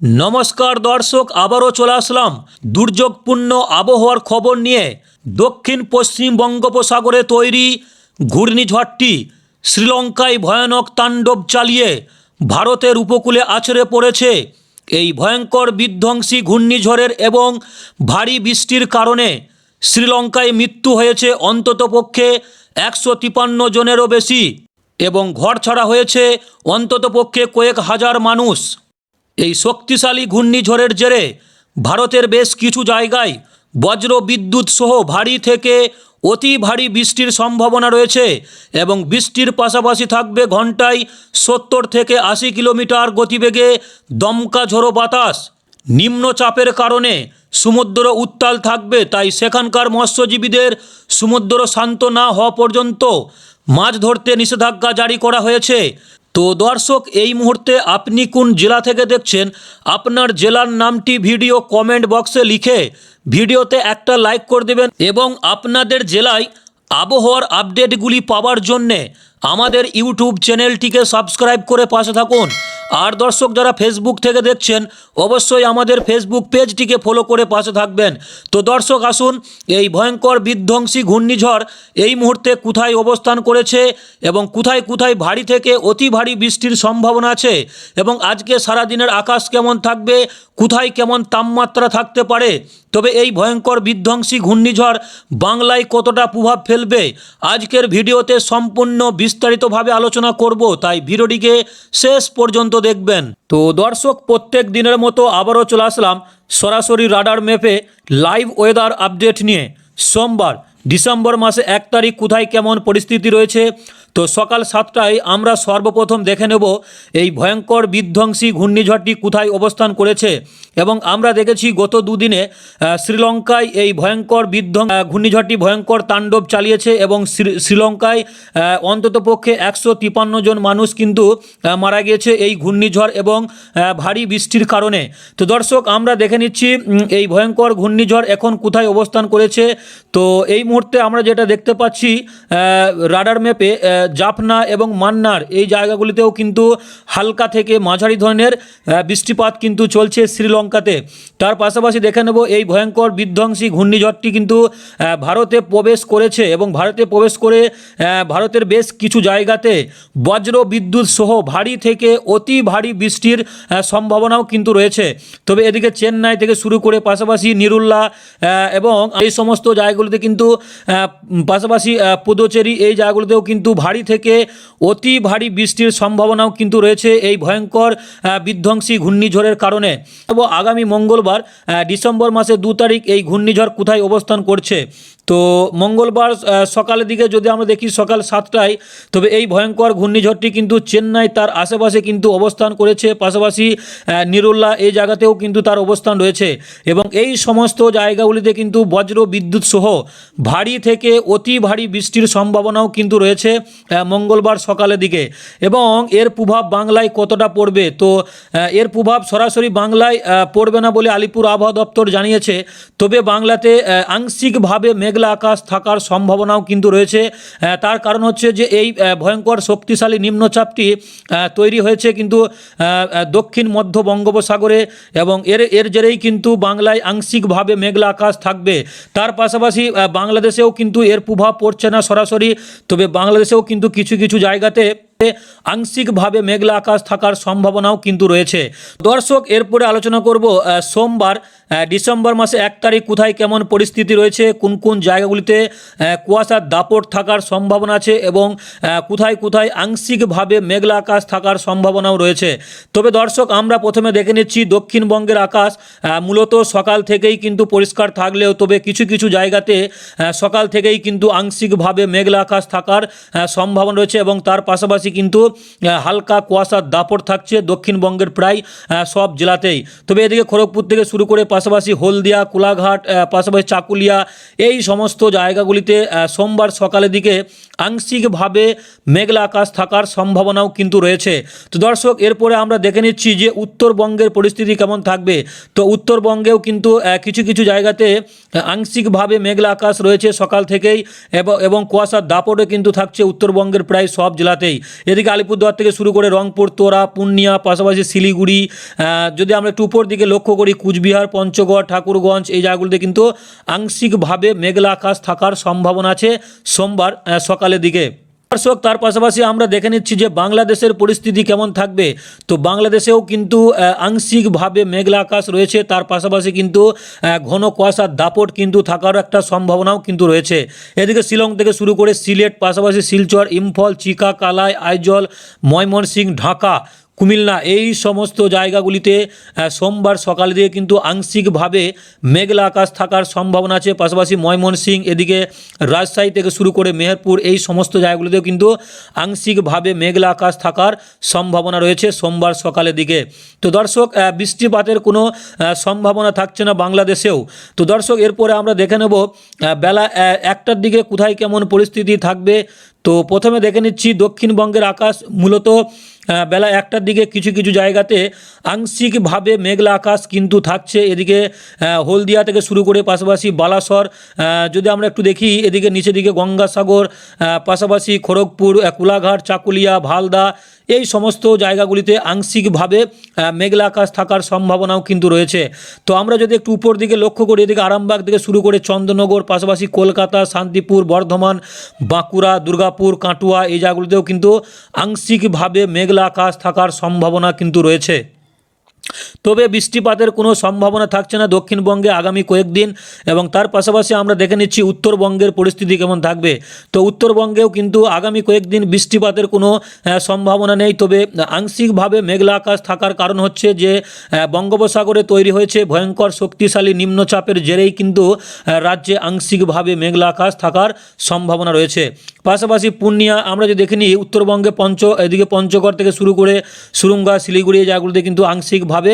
নমস্কার দর্শক, আবারও চলে আসলাম দুর্যোগপূর্ণ আবহাওয়ার খবর নিয়ে দক্ষিণ পশ্চিম বঙ্গোপসাগরে তৈরি ঘূর্ণিঝড়টি শ্রীলঙ্কায় ভয়ানক তাণ্ডব চালিয়ে ভারতের উপকূলে আছড়ে পড়েছে। এই ভয়ঙ্কর বিধ্বংসী ঘূর্ণিঝড়ের এবং ভারী বৃষ্টির কারণে শ্রীলঙ্কায় মৃত্যু হয়েছে অন্ততপক্ষে একশো তিপান্ন জনেরও বেশি এবং ঘর ছাড়া হয়েছে অন্ততপক্ষে কয়েক হাজার মানুষ। এই শক্তিশালী ঘূর্ণিঝড়ের জেরে ভারতের বেশ কিছু জায়গায় বজ্র বিদ্যুৎ সহ ভারী থেকে অতি ভারী বৃষ্টির সম্ভাবনা রয়েছে এবং বৃষ্টির পাশাপাশি থাকবে ঘন্টায় সত্তর থেকে আশি কিলোমিটার গতিবেগে দমকা ঝোড়ো বাতাস। নিম্নচাপের কারণে সমুদ্র উত্তাল থাকবে, তাই সেখানকার মৎস্যজীবীদের সমুদ্র শান্ত না হওয়া পর্যন্ত মাছ ধরতে নিষেধাজ্ঞা জারি করা হয়েছে। তো দর্শক, এই মুহূর্তে আপনি কোন জেলা থেকে দেখছেন? আপনার জেলার নামটি ভিডিও কমেন্ট বক্সে লিখে ভিডিওতে একটা লাইক করে দেবেন এবং আপনাদের জেলায় আবহাওয়ার আপডেটগুলি পাওয়ার জন্যে আমাদের ইউটিউব চ্যানেলটিকে সাবস্ক্রাইব করে পাশে থাকুন। আর দর্শক যারা ফেসবুক থেকে দেখছেন, অবশ্যই আমাদের ফেসবুক পেজটিকে ফলো করে পাশে থাকবেন। তো দর্শক, আসুন, এই ভয়ঙ্কর বিধ্বংসী ঘূর্ণিঝড় এই মুহূর্তে কোথায় অবস্থান করেছে এবং কোথায় কোথায় ভারী থেকে অতি ভারী বৃষ্টির সম্ভাবনা আছে এবং আজকে সারাদিনের আকাশ কেমন থাকবে, কোথায় কেমন তাপমাত্রা থাকতে পারে? তবে এই ভয়ঙ্কর বিধ্বংসী ঘূর্ণিঝড় বাংলায় কতটা প্রভাব ফেলবে? আজকের ভিডিওতে সম্পূর্ণ বিস্তারিতভাবে আলোচনা করব, তাই ভিডিওটিকে শেষ পর্যন্ত দেখবেন। তো দর্শক, প্রত্যেক দিনের মতো আবারও চলে আসলাম সরাসরি রাডার ম্যাপে লাইভ ওয়েদার আপডেট নিয়ে। সোমবার, ডিসেম্বর মাসে এক তারিখ কোথায় কেমন পরিস্থিতি রয়েছে তো সকাল সাতটায় আমরা সর্বপ্রথম দেখে নেব এই ভয়ঙ্কর বিধ্বংসী ঘূর্ণিঝড়টি কোথায় অবস্থান করেছে। এবং আমরা দেখেছি গত দুদিনে শ্রীলঙ্কায় এই ভয়ঙ্কর বিধ্বং ঘূর্ণিঝড়টি ভয়ঙ্কর তাণ্ডব চালিয়েছে এবং শ্রী- শ্রীলঙ্কায় অন্ততপক্ষে একশো তিপান্ন জন মানুষ কিন্তু মারা গিয়েছে এই ঘূর্ণিঝড় এবং ভারী বৃষ্টির কারণে। তো দর্শক, আমরা দেখে নিচ্ছি এই ভয়ঙ্কর ঘূর্ণিঝড় এখন কোথায় অবস্থান করেছে। তো এই মুহূর্তে আমরা যেটা দেখতে পাচ্ছি রাডার ম্যাপে জাফনা এবং মান্নার এই জায়গাগুলিতেও কিন্তু হালকা থেকে মাঝারি ধরনের বৃষ্টিপাত কিন্তু চলছে শ্রীলঙ্কাতে। তার পাশাপাশি দেখে নেব এই ভয়ঙ্কর বিধ্বংসী ঘূর্ণিঝড়টি কিন্তু ভারতে প্রবেশ করেছে এবং ভারতে প্রবেশ করে ভারতের বেশ কিছু জায়গাতে বজ্র বিদ্যুৎ সহ ভারী থেকে অতি ভারী বৃষ্টির সম্ভাবনাও কিন্তু রয়েছে। তবে এদিকে চেন্নাই থেকে শুরু করে পাশাপাশি নিরুল্লা এবং এই সমস্ত জায়গাগুলিতে কিন্তু পাশাপাশি পুদুচেরি এই জায়গাগুলিতেও কিন্তু ভারী থেকে অতি ভারী বৃষ্টির সম্ভাবনাও কিন্তু রয়েছে এই ভয়ঙ্কর বিধ্বংসী ঘূর্ণিঝড়ের কারণে। তবু আগামী মঙ্গলবার ডিসেম্বর মাসে দু তারিখ এই ঘূর্ণিঝড় কোথায় অবস্থান করছে? তো মঙ্গলবার সকালের দিকে যদি আমরা দেখি সকাল সাতটায়, তবে এই ভয়ঙ্কর ঘূর্ণিঝড়টি কিন্তু চেন্নাই তার আশেপাশে কিন্তু অবস্থান করেছে। পাশাপাশি নিরুল্লা এই জায়গাতেও কিন্তু তার অবস্থান রয়েছে। এবং এই সমস্ত জায়গাগুলিতে কিন্তু বজ্র বিদ্যুৎ সহ ভারী থেকে অতি ভারী বৃষ্টির সম্ভাবনাও কিন্তু রয়েছে মঙ্গলবার সকালের দিকে। এবং এর প্রভাব বাংলায় কতটা পড়বে? তো এর প্রভাব সরাসরি বাংলায় পড়বে না বলে আলিপুর আবহাওয়া দপ্তর জানিয়েছে। তবে বাংলাতে আংশিকভাবে আংশিকভাবে মেঘলা আকাশ থাকার সম্ভাবনাও কিন্তু রয়েছে। তার কারণ হচ্ছে যে এই ভয়ঙ্কর শক্তিশালী নিম্নচাপটি তৈরি হয়েছে কিন্তু দক্ষিণ মধ্য বঙ্গোপসাগরে এবং এর এর জেরেই কিন্তু বাংলায় আংশিকভাবে মেঘলা আকাশ থাকবে। তার পাশাপাশি বাংলাদেশেও কিন্তু এর প্রভাব পড়ছে না সরাসরি, তবে বাংলাদেশেও কিন্তু কিছু কিছু জায়গাতে আংশিকভাবে মেঘলা আকাশ থাকার সম্ভাবনাও কিন্তু রয়েছে। দর্শক, এরপরে আলোচনা করব সোমবার ডিসেম্বর মাসে এক তারিখ কোথায় কেমন পরিস্থিতি রয়েছে, কোন কোন জায়গাগুলিতে কুয়াশার দাপট থাকার সম্ভাবনা আছে এবং কোথায় কোথায় আংশিকভাবে মেঘলা আকাশ থাকার সম্ভাবনাও রয়েছে। তবে দর্শক, আমরা প্রথমে দেখে নিচ্ছি দক্ষিণবঙ্গের আকাশ মূলত সকাল থেকেই কিন্তু পরিষ্কার থাকলেও, তবে কিছু কিছু জায়গাতে সকাল থেকেই কিন্তু আংশিকভাবে মেঘলা আকাশ থাকার সম্ভাবনা রয়েছে এবং তার পাশাপাশি কিন্তু হালকা কুয়াশার দাপট থাকছে দক্ষিণবঙ্গের প্রায় সব জেলাতেই। তবে এদিকে খড়গপুর থেকে শুরু করে পাশাপাশি হলদিয়া, কোলাঘাট পাশাপাশি চাকুলিয়া, এই সমস্ত জায়গাগুলিতে সোমবার সকালের দিকে আংশিকভাবে মেঘলা আকাশ থাকার সম্ভাবনাও কিন্তু রয়েছে। তো দর্শক, এরপরে আমরা দেখে নিচ্ছি যে উত্তরবঙ্গের পরিস্থিতি কেমন থাকবে। তো উত্তরবঙ্গেও কিন্তু কিছু কিছু জায়গাতে আংশিকভাবে মেঘলা আকাশ রয়েছে সকাল থেকেই এবং কুয়াশার দাপটও কিন্তু থাকছে উত্তরবঙ্গের প্রায় সব জেলাতেই। এদিকে আলিপুরদুয়ার থেকে শুরু করে রংপুর, তোরা, পূর্ণিয়া, পাশাপাশি শিলিগুড়ি যদি আমরা একটু উপর দিকে লক্ষ্য করি, কুচবিহার, পঞ্চগড়, ঠাকুরগঞ্জ, এই জায়গাগুলিতে কিন্তু আংশিকভাবে মেঘলা আকাশ থাকার সম্ভাবনা আছে সোমবার সকালের দিকে। দর্শক, তার পাশাপাশি আমরা দেখে নিচ্ছি যে বাংলাদেশের পরিস্থিতি কেমন থাকবে। তো বাংলাদেশেও কিন্তু আংশিকভাবে মেঘলা আকাশ রয়েছে। তার পাশাপাশি কিন্তু ঘন কুয়াশার দাপট কিন্তু থাকারও একটা সম্ভাবনাও কিন্তু রয়েছে। এদিকে শিলং থেকে শুরু করে সিলেট, পাশাপাশি শিলচর, ইম্ফল চিকা কালাই আইজল ময়মনসিং ঢাকা কুমিল্লা, এই সমস্ত জায়গাগুলিতে সোমবার সকাল দিয়ে কিন্তু আংশিকভাবে মেঘলা আকাশ থাকার সম্ভাবনা আছে। পাশাপাশি ময়মনসিংহ এদিকে রাজশাহী থেকে শুরু করে মেহেরপুর, এই সমস্ত জায়গাগুলিতেও কিন্তু আংশিকভাবে মেঘলা আকাশ থাকার সম্ভাবনা রয়েছে সোমবার সকালের দিকে। তো দর্শক বৃষ্টিপাতের কোনো সম্ভাবনা থাকছে না বাংলাদেশেও। তো দর্শক, এরপরে আমরা দেখে নেব বেলা একটার দিকে কোথায় কেমন পরিস্থিতি থাকবে। তো প্রথমে দেখে নিচ্ছি দক্ষিণবঙ্গের আকাশ, মূলত বেলা একটার দিকে কিছু কিছু জায়গাতে আংশিকভাবে মেঘলা আকাশ কিন্তু থাকছে। এদিকে হলদিয়া থেকে শুরু করে পাশাপাশি বালাসর যদি আমরা একটু দেখি, এদিকে নিচের দিকে গঙ্গাসাগর পাশাপাশি খড়গপুর কোলাঘাট, চাকুলিয়া, ভালদা, এই সমস্ত জায়গাগুলিতে আংশিকভাবে মেঘলা আকাশ থাকার সম্ভাবনাও কিন্তু রয়েছে। তো আমরা যদি একটু উপর দিকে লক্ষ্য করি, এদিকে আরামবাগ থেকে শুরু করে চন্দ্রনগর, পাশাপাশি কলকাতা, শান্তিপুর, বর্ধমান, বাঁকুড়া, দুর্গাপুর, কাটুয়া, এই জায়গাগুলিতেও কিন্তু আংশিকভাবে মেঘলা আকাশ থাকার সম্ভাবনা কিন্তু রয়েছে। তবে বৃষ্টিপাতের কোনো সম্ভাবনা থাকছে না দক্ষিণবঙ্গে আগামী কয়েকদিন এবং তার পাশাপাশি আমরা দেখে নিচ্ছি উত্তরবঙ্গের পরিস্থিতি কেমন থাকবে। তো উত্তরবঙ্গেও কিন্তু আগামী কয়েকদিন বৃষ্টিপাতের কোনো সম্ভাবনা নেই। তবে আংশিকভাবে মেঘলা আকাশ থাকার কারণ হচ্ছে যে বঙ্গোপসাগরে তৈরি হয়েছে ভয়ঙ্কর শক্তিশালী নিম্নচাপের জেরেই কিন্তু রাজ্যে আংশিকভাবে মেঘলা আকাশ থাকার সম্ভাবনা রয়েছে। পাশাপাশি পূর্ণিয়া, আমরা যদি দেখে নিই, উত্তরবঙ্গে পঞ্চ, এদিকে পঞ্চগড় থেকে শুরু করে সুরঙ্গা, শিলিগুড়ি, জায়গাগুলিতে কিন্তু আংশিকভাবে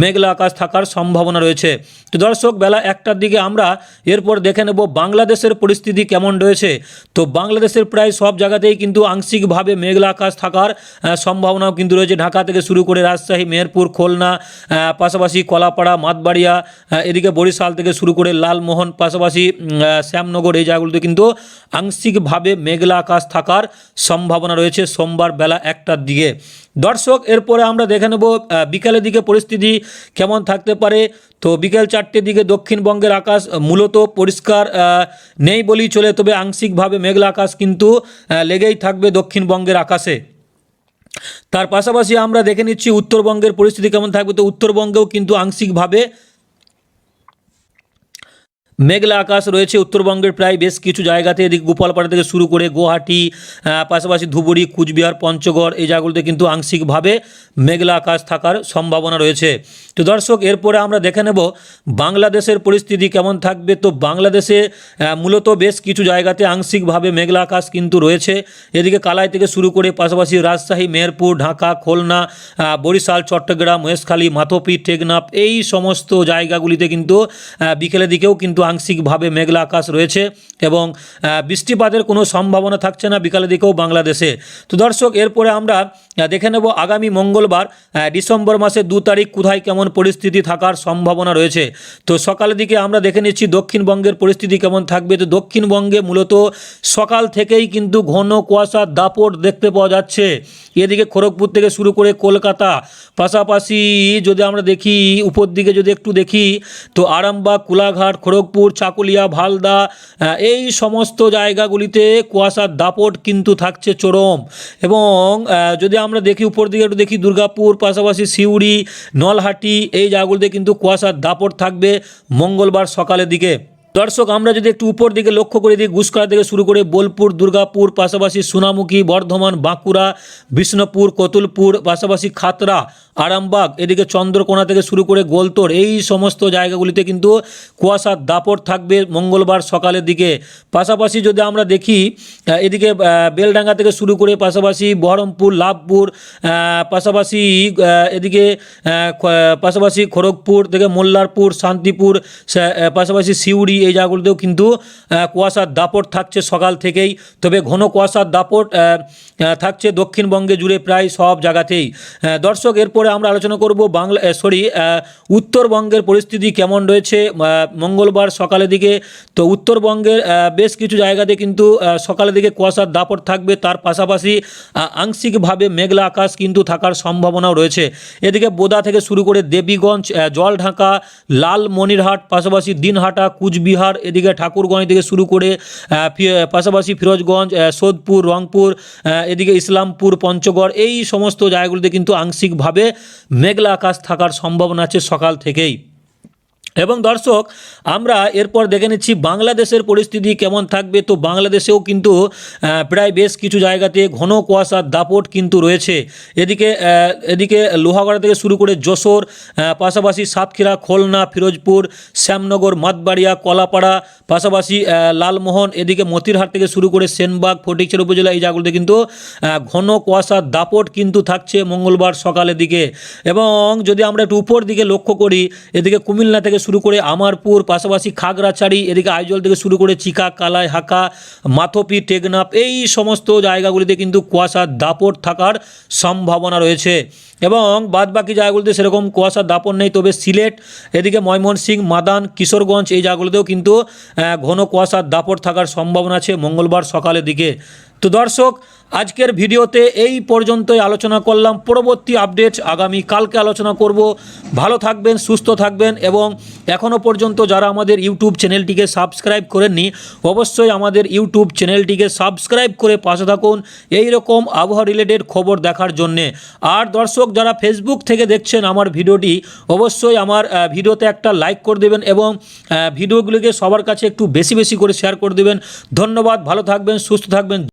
মেঘলা আকাশ থাকার সম্ভাবনা রয়েছে। তো দর্শক, বেলা একটার দিকে আমরা এরপর দেখে নেব বাংলাদেশের পরিস্থিতি কেমন রয়েছে। তো বাংলাদেশের প্রায় সব জায়গাতেই কিন্তু আংশিকভাবে মেঘলা আকাশ থাকার সম্ভাবনাও কিন্তু রয়েছে। ঢাকা থেকে শুরু করে রাজশাহী, মেহেরপুর, খুলনা পাশাপাশি কলাপাড়া, মাতবাড়িয়া এদিকে বরিশাল থেকে শুরু করে লালমোহন, পাশাপাশি শ্যামনগর, এই জায়গাগুলোতে কিন্তু আংশিকভাবে মেঘলা আকাশ থাকার সম্ভাবনা রয়েছে। সোমবার বেলা একটার দিকে। দর্শক, এরপরে আমরা দেখে নেব বিকালের দিকে পরিস্থিতি কেমন থাকতে পারে। তো বিকেল চারটের দিকে দক্ষিণবঙ্গের আকাশ মূলত পরিষ্কার নেই বলেই চলে, তবে আংশিকভাবে মেঘলা আকাশ কিন্তু লেগেই থাকবে দক্ষিণবঙ্গের আকাশে। তার পাশাপাশি আমরা দেখে নিচ্ছি উত্তরবঙ্গের পরিস্থিতি কেমন থাকবে। তো উত্তরবঙ্গেও কিন্তু আংশিকভাবে মেঘলা আকাশ রয়েছে, উত্তরবঙ্গের প্রায় বেশ কিছু জায়গাতে, এদিকে গোপালপাড়া থেকে শুরু করে গুয়াহাটি পাশাপাশি ধুবুরি কুচবিহার, পঞ্চগড়, এই জায়গাগুলোতে কিন্তু আংশিকভাবে মেঘলা আকাশ থাকার সম্ভাবনা রয়েছে। তো দর্শক, এরপরে আমরা দেখে নেব বাংলাদেশের পরিস্থিতি কেমন থাকবে। তো বাংলাদেশে মূলত বেশ কিছু জায়গাতে আংশিকভাবে মেঘলা আকাশ কিন্তু রয়েছে। এদিকে কালাই থেকে শুরু করে পাশাপাশি রাজশাহী, মেহেরপুর, ঢাকা, খুলনা বরিশাল, চট্টগ্রাম, মহেশখালী মাথপি টেকনাফ, এই সমস্ত জায়গাগুলিতে কিন্তু বিকেলের দিকেও কিন্তু আংশিকভাবে মেঘলা আকাশ রয়েছে এবং বৃষ্টিপাতের কোনো সম্ভাবনা থাকছে না বিকালের দিকেও বাংলাদেশে। তো দর্শক, এরপরে আমরা দেখে নেব আগামী মঙ্গলবার ডিসেম্বর মাসের দু তারিখ কোথায় কেমন পরিস্থিতি থাকার সম্ভাবনা রয়েছে। তো সকালের দিকে আমরা দেখে নিচ্ছি দক্ষিণবঙ্গের পরিস্থিতি কেমন থাকবে। তো দক্ষিণবঙ্গে মূলত সকাল থেকেই কিন্তু ঘন কুয়াশার দাপট দেখতে পাওয়া যাচ্ছে। এদিকে খড়গপুর থেকে শুরু করে কলকাতা, পাশাপাশি যদি আমরা দেখি, উপর দিকে যদি একটু দেখি, তো আরামবাগ, কোলাঘাট, খড়গপুর চাকুলিয়া, ভালদা এই সমস্ত জায়গাগুলিতে কুয়াশার দাপট কিন্তু থাকছে চরম। এবং যদি আমরা দেখি উপর দিকে একটু দেখি, দুর্গাপুর, পাশাপাশি সিউড়ি, নলহাটি, এই জায়গাগুলিতে কিন্তু কুয়াশার দাপট থাকবে মঙ্গলবার সকালের দিকে। দর্শক, আমরা যদি একটু উপর দিকে লক্ষ্য করে দিই গুসকরা থেকে শুরু করে বোলপুর, দুর্গাপুর, পাশাপাশি সোনামুখী, বর্ধমান, বাঁকুড়া, বিষ্ণুপুর, কতুলপুর, পাশাপাশি খাতড়া, আরামবাগ, এদিকে চন্দ্রকোনা থেকে শুরু করে গোলতোর, এই সমস্ত জায়গাগুলিতে কিন্তু কুয়াশার দাপট থাকবে মঙ্গলবার সকালের দিকে। পাশাপাশি যদি আমরা দেখি এদিকে বেলডাঙ্গা থেকে শুরু করে পাশাপাশি বহরমপুর, লাভপুর পাশাপাশি এদিকে পাশাপাশি খড়গপুর থেকে মোল্লারপুর, শান্তিপুর পাশাপাশি সিউড়ি এই জায়গাগুলোতেও কিন্তু কুয়াশার দাপট থাকছে সকাল থেকেই। তবে ঘন কুয়াশার দাপট থাকছে দক্ষিণবঙ্গে জুড়ে প্রায় সব জায়গাতেই। দর্শক, এরপরে আমরা আলোচনা করব বাংলা সরি উত্তরবঙ্গের পরিস্থিতি কেমন রয়েছে মঙ্গলবার সকালের দিকে। তো উত্তরবঙ্গের বেশ কিছু জায়গাতে কিন্তু সকালের দিকে কুয়াশার দাপট থাকবে। তার পাশাপাশি আংশিকভাবে মেঘলা আকাশ কিন্তু থাকার সম্ভাবনাও রয়েছে। এদিকে বোদা থেকে শুরু করে দেবীগঞ্জ জলঢাকা, লালমনিরহাট, পাশাপাশি দিনহাটা, কুচবিহার এদিকে ঠাকুরগঞ্জ থেকে শুরু করে পাশাপাশি ফিরোজগঞ্জ সোদপুর, রংপুর এদিকে ইসলামপুর, পঞ্চগড়, এই সমস্ত জায়গাগুলিতে কিন্তু আংশিকভাবে মেঘলা আকাশ থাকার সম্ভাবনা আছে সকাল থেকেই। এবং দর্শক, আমরা এরপর দেখে নিচ্ছি বাংলাদেশের পরিস্থিতি কেমন থাকবে। তো বাংলাদেশেও কিন্তু প্রায় বেশ কিছু জায়গাতে ঘন কুয়াশার দাপট কিন্তু রয়েছে। এদিকে এদিকে লোহাগড়া থেকে শুরু করে যশোর পাশাপাশি সাতক্ষীরা, খুলনা, ফিরোজপুর, শ্যামনগর, মাতবাড়িয়া, কলাপাড়া, পাশাপাশি লালমোহন, এদিকে মতিরহাট থেকে শুরু করে সেনবাগ ফটিকচার উপজেলা এই জায়গাগুলোতে কিন্তু ঘন কুয়াশার দাপট কিন্তু থাকছে মঙ্গলবার সকালের দিকে। এবং যদি আমরা একটু উপর দিকে লক্ষ্য করি, এদিকে কুমিল্লা থেকে শুরু করে আমারপুর, পাশাপাশি খাগড়াছড়ি, এদিকে আইজল থেকে শুরু করে চিকা, কালাই, হাকা, মাথপি, টেকনাফ, এই সমস্ত জায়গাগুলিতে কিন্তু কুয়াশার দাপট থাকার সম্ভাবনা রয়েছে। এবং বাদবাকি জায়গাগুলিতে সেরকম কুয়াশার দাপট নেই, তবে সিলেট, এদিকে ময়মনসিংহ, মাদান, কিশোরগঞ্জ, এই জায়গাগুলিতেও কিন্তু ঘন কুয়াশার দাপট থাকার সম্ভাবনা আছে মঙ্গলবার সকালের দিকে। তো দর্শক আজকের ভিডিওতে এই পর্যন্তই আলোচনা করলাম। পরবর্তী আপডেট আগামী কালকে আলোচনা করব। ভালো থাকবেন, সুস্থ থাকবেন এবং এখনও পর্যন্ত যারা আমাদের ইউটিউব চ্যানেলটিকে সাবস্ক্রাইব করেননি, অবশ্যই আমাদের ইউটিউব চ্যানেলটিকে সাবস্ক্রাইব করে পাশে থাকুন এই রকম আবহাওয়া রিলেটেড খবর দেখার জন্যে। আর দর্শক যারা ফেসবুক থেকে দেখছেন আমার ভিডিওটি, অবশ্যই আমার ভিডিওতে একটা লাইক করে দেবেন এবং ভিডিওগুলিকে সবার কাছে একটু বেশি বেশি করে শেয়ার করে দেবেন। ধন্যবাদ, ভালো থাকবেন, সুস্থ থাকবেন।